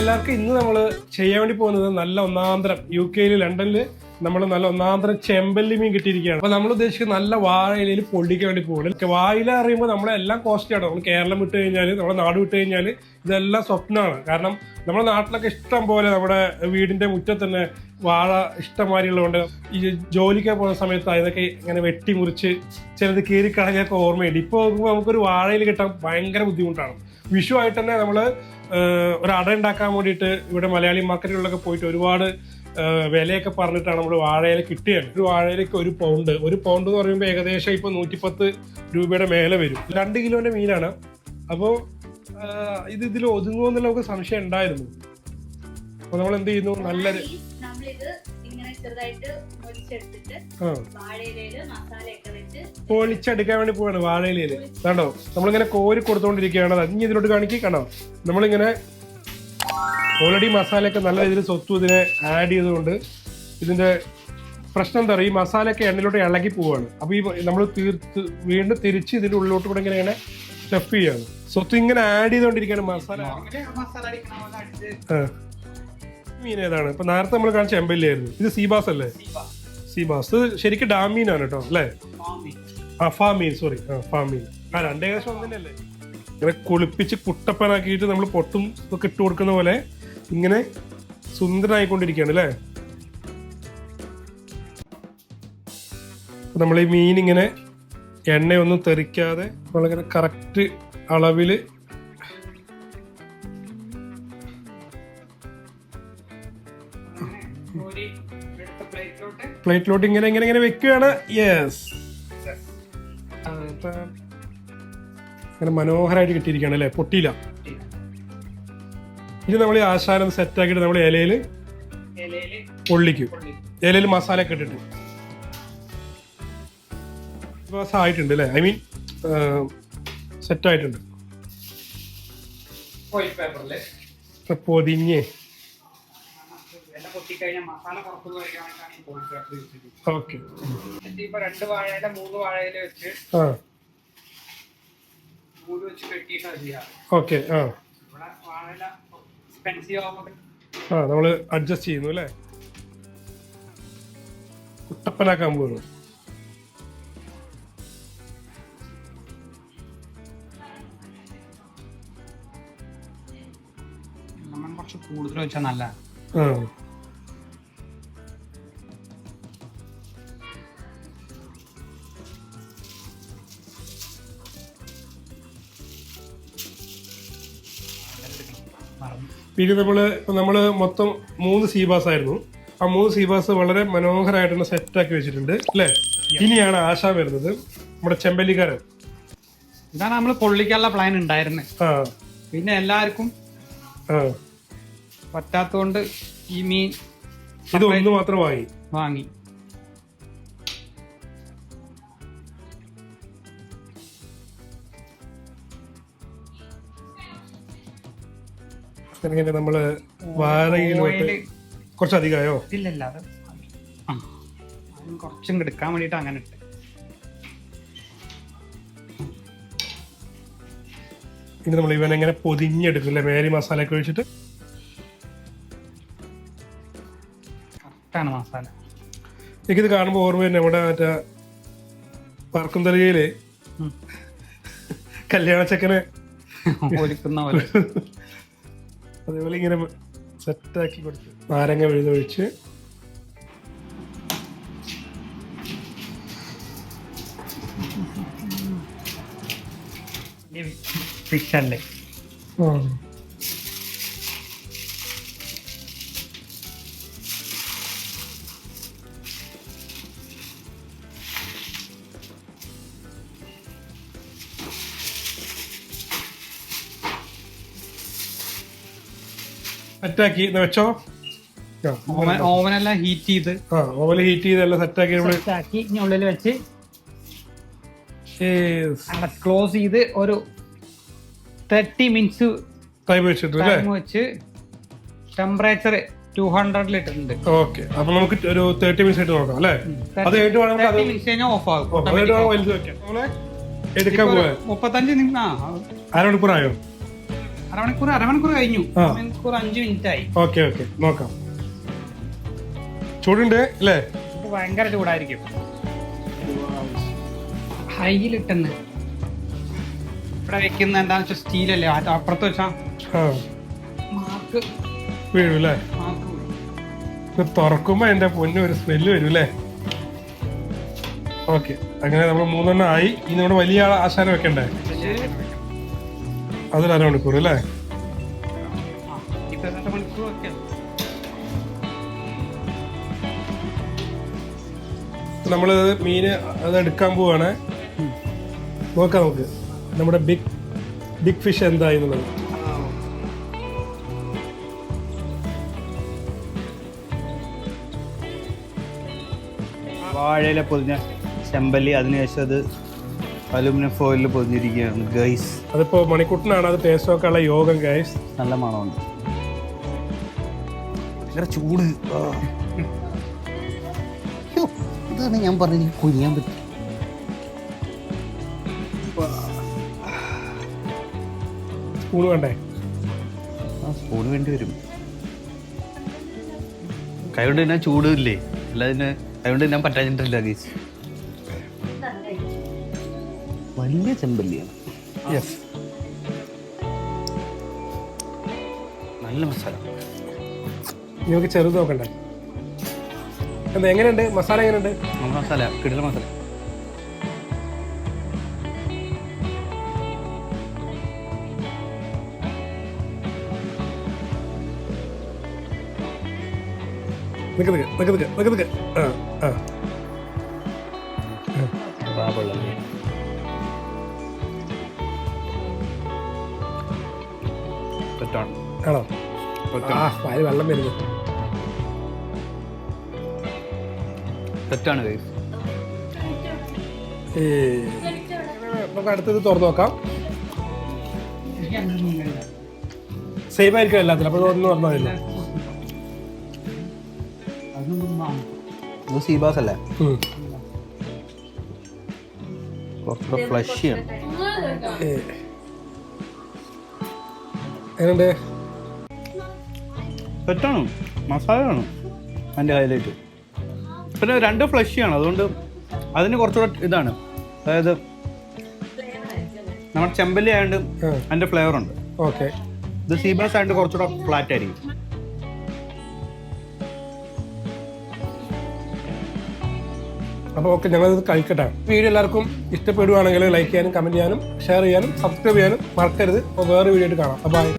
എല്ലാവർക്കും ഇന്ന് നമ്മൾ ചെയ്യാൻ വേണ്ടി പോകുന്നത് നല്ല ഒന്നാന്തരം. യു കെയിൽ ലണ്ടനിൽ നമ്മൾ നല്ല ഒന്നാന്തരം ചെമ്പല്ലി മീൻ കിട്ടിയിരിക്കുകയാണ്. അപ്പൊ നമ്മൾ ഉദ്ദേശിക്കുന്നത് നല്ല വാഴയിലയിൽ പൊള്ളിക്കാൻ വേണ്ടി പോകുന്നത് വായില അറിയുമ്പോൾ നമ്മളെല്ലാം കോസ്റ്റ്ലി ആണ്. നമ്മൾ കേരളം വിട്ട് കഴിഞ്ഞാൽ നമ്മുടെ നാട് വിട്ട് കഴിഞ്ഞാൽ ഇതെല്ലാം സ്വപ്നമാണ്. കാരണം നമ്മുടെ നാട്ടിലൊക്കെ ഇഷ്ടം പോലെ നമ്മുടെ വീടിന്റെ മുറ്റത്ത് തന്നെ വാഴ ഇഷ്ടമാരിയുള്ളതുകൊണ്ട് ഈ ജോലിക്ക് പോകുന്ന സമയത്ത് ഇതൊക്കെ ഇങ്ങനെ വെട്ടി മുറിച്ച് ചിലത് കീറി കളഞ്ഞൊക്കെ ഓർമ്മയുണ്ട്. ഇപ്പോൾ നോക്കുമ്പോൾ നമുക്കൊരു വാഴയിൽ കിട്ടാൻ ഭയങ്കര ബുദ്ധിമുട്ടാണ്. വിഷു ആയിട്ട് തന്നെ നമ്മൾ ഒരു അട ഉണ്ടാക്കാൻ വേണ്ടിയിട്ട് ഇവിടെ മലയാളി മാർക്കറ്റുകളിലൊക്കെ പോയിട്ട് ഒരുപാട് വിലയൊക്കെ പറഞ്ഞിട്ടാണ് നമ്മൾ വാഴയില കിട്ടിയത്. ഒരു വാഴയിലേക്ക് ഒരു പൗണ്ട് ഒരു പൗണ്ട് എന്ന് പറയുമ്പോൾ ഏകദേശം ഇപ്പോൾ നൂറ്റിപ്പത്ത് രൂപയുടെ മേലെ വരും. രണ്ട് കിലോന്റെ മീനാണ്. അപ്പോൾ ഇത് ഇതിൽ ഒതുങ്ങുമോ എന്നുള്ള നമുക്ക് സംശയം ഉണ്ടായിരുന്നു. അപ്പോൾ നമ്മൾ എന്ത് ചെയ്യുന്നു? നല്ലൊരു ചെറുതായിട്ട് പൊടിച്ചെടുത്തിട്ട് ആ. വാഴയിലയിൽ മസാലയൊക്കെ വെച്ച് പൊളിച്ചെടുക്കാൻ വേണ്ടി പോവാണ് വാഴയിലയിൽ കണ്ടോ? നമ്മളിങ്ങനെ കോരി കൊടുത്തോണ്ടിരിക്കുകയാണ്. അത് ഇനി ഇതിലോട്ട് കാണിക്കി കണ്ടോ? നമ്മളിങ്ങനെ ഓൾറെഡി മസാലയൊക്കെ നല്ല രീതിയിൽ സ്വത്തു ഇതിനെ ആഡ് ചെയ്തുകൊണ്ട് ഇതിന്റെ പ്രശ്നം എന്താ പറയുക ഈ മസാലയൊക്കെ എണ്ണയിലോട്ട് ഇളകി പോവാണ്. അപ്പൊ ഈ നമ്മൾ തീർത്ത് വീണ്ടും തിരിച്ച് ഇതിന്റെ ഉള്ളിലോട്ട് കൂടെ ഇങ്ങനെ ഇങ്ങനെ സ്റ്റഫ് ചെയ്യാണ്. സ്വത്ത് ഇങ്ങനെ ആഡ് ചെയ്തുകൊണ്ടിരിക്കുകയാണ് മസാല. മീൻ ഏതാണ്? ഇപ്പൊ നേരത്തെ നമ്മൾ കാണിച്ച എംബല്ലായിരുന്നു ഇത് സീബാസ് അല്ലേ? സീബാസ്. ഇത് ശരിക്കും ഡാം മീനാണ് കേട്ടോ അല്ലേ? ആ ഫാം മീൻ സോറി ആ ഫാം മീൻ ആ രണ്ട് തന്നെയല്ലേ ഇങ്ങനെ കുളിപ്പിച്ച് കുട്ടപ്പനാക്കിയിട്ട് നമ്മൾ പൊട്ടും ഒക്കെ ഇട്ട് കൊടുക്കുന്ന പോലെ ഇങ്ങനെ സുന്ദരനായിക്കൊണ്ടിരിക്കുകയാണ് അല്ലേ? നമ്മൾ ഈ മീൻ ഇങ്ങനെ എണ്ണയൊന്നും തെറിക്കാതെ നമ്മളിങ്ങനെ കറക്റ്റ് അളവിൽ പ്ലേറ്റിലോട്ട് ഇങ്ങനെ ഇങ്ങനെ ഇങ്ങനെ വെക്കുകയാണ്. യെസ് അങ്ങനെ മനോഹരമായിട്ട് കിട്ടിയിരിക്കുകയാണ് അല്ലേ? പൊട്ടിയില്ല ഇത് നമ്മൾ ഈ ആശാരം സെറ്റ് ആക്കിയിട്ട് നമ്മൾ ഇലയിൽ പൊള്ളിക്കും. ഇലയിൽ മസാല ഒക്കെ ഇട്ടിട്ട്. മാസം ആയിട്ടുണ്ട് അല്ലേ? ഐ മീൻ സെറ്റ് ആയിട്ടുണ്ട്. പൊതിഞ്ഞ് പൊട്ടിക്കഴിഞ്ഞാൽ മസാല പുറത്തുനിന്ന് ഈ ഓക്കെ ഇപ്പൊ രണ്ട് വാഴയില മൂന്ന് വാഴയില വെച്ച് മൂന്ന് വെച്ച് കെട്ടിയിട്ടാണ് ചെയ്യാറ്. ഓക്കെ ആ. ഇവിടെ വാഴയില എക്സ്പെൻസീവ് ആവുമ്പോൾ ആ നമ്മൾ അഡ്ജസ്റ്റ് ചെയ്യുന്നു അല്ലേ? കുട്ടപ്പനാക്കാൻ പോകുന്നു നമ്മൾ കുറച്ച് കൂടുതൽ വെച്ചാൽ നല്ല പിന്നെ നമ്മൾ ഇപ്പം നമ്മൾ മൊത്തം മൂന്ന് സീബാസ് ആയിരുന്നു. ആ മൂന്ന് സീബാസ് വളരെ മനോഹരമായിട്ടുള്ള സെറ്റ് ആക്കി വെച്ചിട്ടുണ്ട് അല്ലേ? ഇനിയാണ് ആശ വരുന്നത് നമ്മുടെ ചെമ്പല്ലിക്കാരൻ. ഇതാണ് നമ്മൾ പൊള്ളിക്കാനുള്ള പ്ലാൻ ഉണ്ടായിരുന്നത് പിന്നെ എല്ലാവർക്കും പറ്റാത്തോണ്ട് പറ്റാത്തതുകൊണ്ട് ഈ മീൻ ഇത് ഒന്ന് മാത്രം വാങ്ങി വാങ്ങി. അങ്ങനെ നമ്മൾ വാഴയിലോട്ട് കുറച്ചധികമായോ? ഇല്ലല്ല അത് കുറച്ചും എടുക്കാൻ വേണ്ടിയിട്ട് അങ്ങനെ ഇട്ട്. ഇനി നമ്മൾ ഇവൻ എങ്ങനെ പൊതിഞ്ഞെടുക്കും അല്ലേ? മേരി മസാല ഒക്കെ ഒഴിച്ചിട്ട് കറക്റ്റാണ് മസാല. എനിക്കിത് കാണുമ്പോൾ ഓർമ്മ തന്നെ നമ്മുടെ മറ്റേ പറക്കും തലയിൽ കല്യാണ ചെക്കനെ ഒലിക്കുന്ന പോലെ. അതേപോലെ ഇങ്ങനെ സെറ്റാക്കി കൊടുത്ത്. നാരങ്ങ വിഴുതൊഴിച്ച്. ഫിഷ് അല്ലേ? സെറ്റാക്കി എന്നാ വെച്ചോ. ഓവൻ ഓവനെല്ലാം ഹീറ്റ് ചെയ്ത്. ആ ഹീറ്റ് ഹീറ്റ് ചെയ്തെല്ലാം സെറ്റാക്കി സെറ്റാക്കി ഇനി ഉള്ളിൽ വെച്ച്. ക്ലോസ് ചെയ്ത് ഒരു തേർട്ടി മിനിറ്റ്സ് ടൈം വെച്ചിട്ട് അല്ലേ? ടൈം വെച്ച് ടെമ്പറേച്ചർ ടു ഹൺഡ്രഡിൽ ഇട്ടിട്ടുണ്ട്. ഓക്കെ അപ്പൊ നമുക്ക് ഒരു തേർട്ടി മിനിറ്റ്സ് ആയിട്ട് നോക്കാം അല്ലേ? അത് കഴിഞ്ഞിട്ട് ഓഫ് ആകും എടുക്കാൻ പോവാൻ മുപ്പത്തഞ്ച് നിന്ന് ആ അരമണിക്കൂറായോ? അരമണിക്കൂർ അരമണിക്കൂർ കഴിഞ്ഞു. ആ. അരമണിക്കൂർ അഞ്ച് മിനിറ്റ് ആയി ഓക്കെ ഓക്കെ. നോക്കാം. ചൂടുണ്ട് അല്ലേ? ഇത് ഭയങ്കര ചൂടായിരിക്കും. ഹൈയിലിട്ടെന്ന്. ഇവിടെ വെക്കുന്ന എന്താന്ന് വെച്ചാൽ സ്റ്റീലല്ലേ? അത് അപ്പുറത്ത് വെച്ചാ ആ. മാർക്ക് വീഴും അല്ലേ മാർക്ക് വീഴും. ഇത് തുറക്കുമ്പോ എന്റെ പൊന്നു ഒരു സ്മെല്ല് വരും അല്ലേ? ഓക്കെ. അങ്ങനെ നമ്മൾ മൂന്നെണ്ണം ആയി. ഇനി നമ്മുടെ വലിയ ആശാനം വെക്കണ്ടേ? അതിൽ അരമണിക്കൂർ അല്ലേ? നമ്മൾ മീന് അത് എടുക്കാൻ പോവാണ്. നോക്കാം നമുക്ക്. നമ്മുടെ ബിഗ് ബിഗ് ഫിഷ് എന്തായി എന്നുള്ളത്. വാഴയിലെ പൊതിഞ്ഞ ചെമ്പല്ലി അതിനുശേഷം അത് അലുമിനിയം ഫോയിലിൽ പൊതിഞ്ഞിരിക്കുകയാണ് ഗൈസ് അതിപ്പോ മണിക്കുട്ടനാണ് അത് ടേസ്റ്റ് നോക്കാനുള്ള യോഗം ഗൈസ് നല്ല മണമുണ്ട്. ഭയങ്കര ചൂട്. ഇതാണ് ഞാൻ പറഞ്ഞത്. കുനിയാൻ പറ്റും. സ്പൂൺ വേണ്ടേ? ആ സ്പൂൺ വേണ്ടി വരും. കൈകൊണ്ട് തന്നെ ചൂടില്ലേ? അല്ലാതെ കൈകൊണ്ട് ഞാൻ പറ്റാഞ്ഞിട്ടില്ല ഗൈസ് വലിയ ചെമ്പല്ലിയാണ്. യെസ് നല്ല മസാല. നിങ്ങൾക്ക് ചെറുത് നോക്കണ്ടേ? എന്താ എങ്ങനെയുണ്ട്? മസാല എങ്ങനെയുണ്ട്? മസാല കിടല മസാല. നിക്ക് നിക്ക് നിക്ക് നിക്ക് നിക്ക് നിക്ക്. ആ ആ. തെറ്റാണ്. ആണോ? ആ പാൽ വെള്ളം വരുന്നു. തെറ്റാണ് ഗൈസ് നമുക്ക് അടുത്തത് തുറന്നു നോക്കാം. സെയിം ആയിരിക്കും എല്ലാത്തിലും. അപ്പോൾ വാങ്ങും. ഇത് സീബാസ് അല്ലേ? കുറച്ചുകൂടെ ഫ്ലഷിയാണ് എങ്ങനെയുണ്ട്? സെറ്റാണ് മസാലയാണ്? അതിന്റെ ഹൈലൈറ്റ് പിന്നെ രണ്ട് ഫ്ലഷിയാണ് അതുകൊണ്ട് അതിന് കുറച്ചുകൂടെ ഇതാണ്. അതായത് നമ്മുടെ ചെമ്പല്ലി ആയതുകൊണ്ട് അതിന്റെ ഫ്ലേവർ ഉണ്ട്. ഓക്കെ. ഇത് സീബാസ് ആയതുകൊണ്ട് കുറച്ചുകൂടെ ഫ്ലാറ്റ് ആയിരിക്കും. അപ്പോൾ ഓക്കെ ഞങ്ങളിത് കഴിക്കട്ടെ. വീഡിയോ എല്ലാവർക്കും ഇഷ്ടപ്പെടുവാണെങ്കിൽ ലൈക്ക് ചെയ്യാനും കമന്റ് ചെയ്യാനും ഷെയർ ചെയ്യാനും സബ്സ്ക്രൈബ് ചെയ്യാനും മറക്കരുത്. അപ്പോൾ വേറെ വീഡിയോ ആയിട്ട് കാണാം. അപ്പോൾ